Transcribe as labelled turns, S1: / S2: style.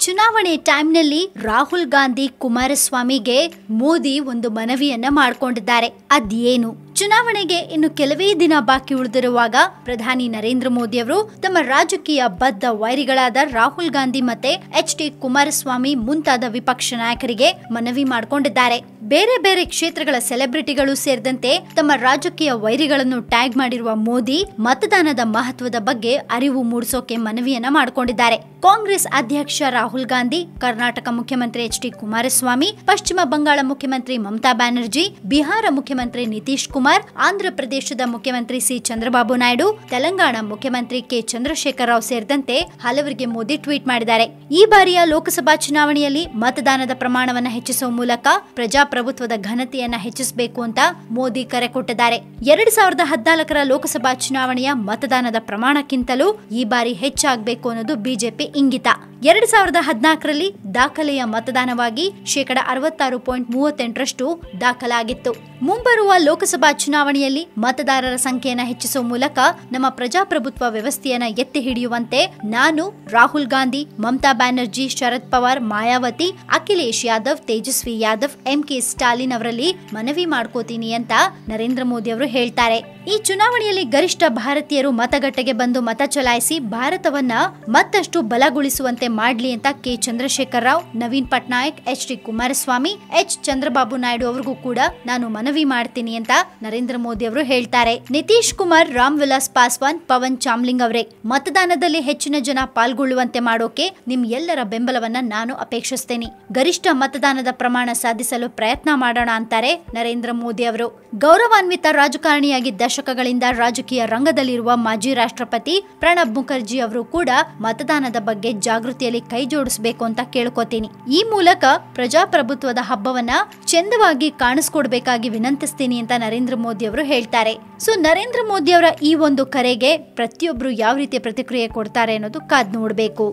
S1: ಚುನಾವಣೆ ಟೈಮ್ನಲ್ಲಿ ರಾಹುಲ್ ಗಾಂಧಿ ಕುಮಾರಸ್ವಾಮಿಗೆ ಮೋದಿ ಒಂದು ಮನವಿಯನ್ನ ಮಾಡಿಕೊಂಡಿದ್ದಾರೆ. ಅದೇನು? ಚುನಾವಣೆಗೆ ಇನ್ನು ಕೆಲವೇ ದಿನ ಬಾಕಿ ಉಳಿದಿರುವಾಗ ಪ್ರಧಾನಿ ನರೇಂದ್ರ ಮೋದಿ ಅವರು ತಮ್ಮ ರಾಜಕೀಯ ಬದ್ಧ ವೈರಿಗಳಾದ ರಾಹುಲ್ ಗಾಂಧಿ ಮತ್ತೆ ಎಚ್ ಡಿ ಕುಮಾರಸ್ವಾಮಿ ಮುಂತಾದ ವಿಪಕ್ಷ ನಾಯಕರಿಗೆ ಮನವಿ ಮಾಡಿಕೊಂಡಿದ್ದಾರೆ. ಬೇರೆ ಬೇರೆ ಕ್ಷೇತ್ರಗಳ ಸೆಲೆಬ್ರಿಟಿಗಳು ಸೇರಿದಂತೆ ತಮ್ಮ ರಾಜಕೀಯ ವೈರಿಗಳನ್ನು ಟ್ಯಾಗ್ ಮಾಡಿರುವ ಮೋದಿ ಮತದಾನದ ಮಹತ್ವದ ಬಗ್ಗೆ ಅರಿವು ಮೂಡಿಸೋಕೆ ಮನವಿಯನ್ನ ಮಾಡಿಕೊಂಡಿದ್ದಾರೆ. ಕಾಂಗ್ರೆಸ್ ಅಧ್ಯಕ್ಷ ರಾಹುಲ್ ಗಾಂಧಿ, ಕರ್ನಾಟಕ ಮುಖ್ಯಮಂತ್ರಿ ಎಚ್ ಡಿ ಕುಮಾರಸ್ವಾಮಿ, ಪಶ್ಚಿಮ ಬಂಗಾಳ ಮುಖ್ಯಮಂತ್ರಿ ಮಮತಾ ಬ್ಯಾನರ್ಜಿ, ಬಿಹಾರ ಮುಖ್ಯಮಂತ್ರಿ ನಿತೀಶ್ ಕುಮಾರ್ ಆಂಧ್ರ ಪ್ರದೇಶದ ಮುಖ್ಯಮಂತ್ರಿ ಸಿ. ಚಂದ್ರಬಾಬು ನಾಯ್ಡು, ತೆಲಂಗಾಣ ಮುಖ್ಯಮಂತ್ರಿ ಕೆ. ಚಂದ್ರಶೇಖರ ರಾವ್ ಸೇರಿದಂತೆ ಹಲವರಿಗೆ ಮೋದಿ ಟ್ವೀಟ್ ಮಾಡಿದ್ದಾರೆ. ಈ ಬಾರಿಯ ಲೋಕಸಭಾ ಚುನಾವಣೆಯಲ್ಲಿ ಮತದಾನದ ಪ್ರಮಾಣವನ್ನು ಹೆಚ್ಚಿಸುವ ಮೂಲಕ ಪ್ರಜಾಪ್ರಭುತ್ವದ ಘನತೆಯನ್ನ ಹೆಚ್ಚಿಸಬೇಕು ಅಂತ ಮೋದಿ ಕರೆ ಕೊಟ್ಟಿದ್ದಾರೆ. ಎರಡ್ ಸಾವಿರದ ಹದಿನಾಲ್ಕರ ಲೋಕಸಭಾ ಚುನಾವಣೆಯ ಮತದಾನದ ಪ್ರಮಾಣಕ್ಕಿಂತಲೂ ಈ ಬಾರಿ ಹೆಚ್ಚಾಗಬೇಕು ಅನ್ನೋದು ಬಿಜೆಪಿ ಇಂಗಿತ. ಎರಡ್ ಸಾವಿರದ ಹದಿನಾಲ್ಕರಲ್ಲಿ ದಾಖಲೆಯ ಮತದಾನವಾಗಿ ಶೇಕಡ ಅರವತ್ತಾರು ಪಾಯಿಂಟ್ ಮೂವತ್ತೆಂಟರಷ್ಟು ದಾಖಲಾಗಿತ್ತು. ಮುಂಬರುವ ಲೋಕಸಭಾ ಚುನಾವಣೆಯಲ್ಲಿ ಮತದಾರರ ಸಂಖ್ಯೆಯನ್ನು ಹೆಚ್ಚಿಸುವ ಮೂಲಕ ನಮ್ಮ ಪ್ರಜಾಪ್ರಭುತ್ವ ವ್ಯವಸ್ಥೆಯನ್ನ ಎತ್ತಿ ಹಿಡಿಯುವಂತೆ ನಾನು ರಾಹುಲ್ ಗಾಂಧಿ, ಮಮತಾ ಬ್ಯಾನರ್ಜಿ, ಶರದ್ ಪವಾರ್, ಮಾಯಾವತಿ, ಅಖಿಲೇಶ್ ಯಾದವ್, ತೇಜಸ್ವಿ ಯಾದವ್ ಎಂ ಕೆ ಸ್ಟಾಲಿನ್ ಅವರಲ್ಲಿ ಮನವಿ ಮಾಡ್ಕೋತೀನಿ ಅಂತ ನರೇಂದ್ರ ಮೋದಿ ಅವರು ಹೇಳ್ತಾರೆ. ಈ ಚುನಾವಣೆಯಲ್ಲಿ ಗರಿಷ್ಠ ಭಾರತೀಯರು ಮತಗಟ್ಟೆಗೆ ಬಂದು ಮತ ಚಲಾಯಿಸಿ ಭಾರತವನ್ನ ಮತ್ತಷ್ಟು ಬಲಗೊಳಿಸುವಂತೆ ಮಾಡ್ಲಿ ಅಂತ K. Chandrashekar Rao, Naveen Patnaik, H. D. Kumaraswamy, H. Chandrababu Naidu ಅವರಿಗೂ ಕೂಡ ನಾನು ಮನವಿ ಮಾಡ್ತೀನಿ ಅಂತ ನರೇಂದ್ರ ಮೋದಿ ಅವರು ಹೇಳ್ತಾರೆ. ನಿತೀಶ್ ಕುಮಾರ್, ರಾಮ್ ವಿಲಾಸ್ ಪಾಸ್ವಾನ್, ಪವನ್ ಚಾಮ್ಲಿಂಗ್ ಅವರೇ. ಮತದಾನದಲ್ಲಿ ಹೆಚ್ಚಿನ ಜನ ಪಾಲ್ಗೊಳ್ಳುವಂತೆ ಮಾಡೋಕೆ ನಿಮ್ ಎಲ್ಲರ ಬೆಂಬಲವನ್ನ ನಾನು ಅಪೇಕ್ಷಿಸ್ತೇನೆ. ಗರಿಷ್ಠ ಮತದಾನದ ಪ್ರಮಾಣ ಸಾಧಿಸಲು ಪ್ರಯತ್ನ ಮಾಡೋಣ ಅಂತಾರೆ ನರೇಂದ್ರ ಮೋದಿ ಅವರು. ಗೌರವಾನ್ವಿತ ರಾಜಕಾರಣಿಯಾಗಿ ದಶಕಗಳಿಂದ ರಾಜಕೀಯ ರಂಗದಲ್ಲಿರುವ ಮಾಜಿ ರಾಷ್ಟ್ರಪತಿ ಪ್ರಣಬ್ ಮುಖರ್ಜಿ ಅವರು ಕೂಡ ಮತದಾನದ ಬಗ್ಗೆ ಜಾಗೃತಿಯಲ್ಲಿ ಕೈ ಜೋಡಿಸಬೇಕು ಅಂತ ಕೇಳ್ಕೊತೀನಿ. ಈ ಮೂಲಕ ಪ್ರಜಾಪ್ರಭುತ್ವದ ಹಬ್ಬವನ್ನ ಚಂದವಾಗಿ ಕಾಣಿಸ್ಕೊಡ್ಬೇಕಾಗಿ ವಿನಂತಿಸ್ತೀನಿ ಅಂತ ನರೇಂದ್ರ ಮೋದಿ ಅವರು ಹೇಳ್ತಾರೆ. ಸೊ ನರೇಂದ್ರ ಮೋದಿ ಅವರ ಈ ಒಂದು ಕರೆಗೆ ಪ್ರತಿಯೊಬ್ರು ಯಾವ ರೀತಿಯ ಪ್ರತಿಕ್ರಿಯೆ ಕೊಡ್ತಾರೆ ಅನ್ನೋದು ಕಾದ್ ನೋಡ್ಬೇಕು.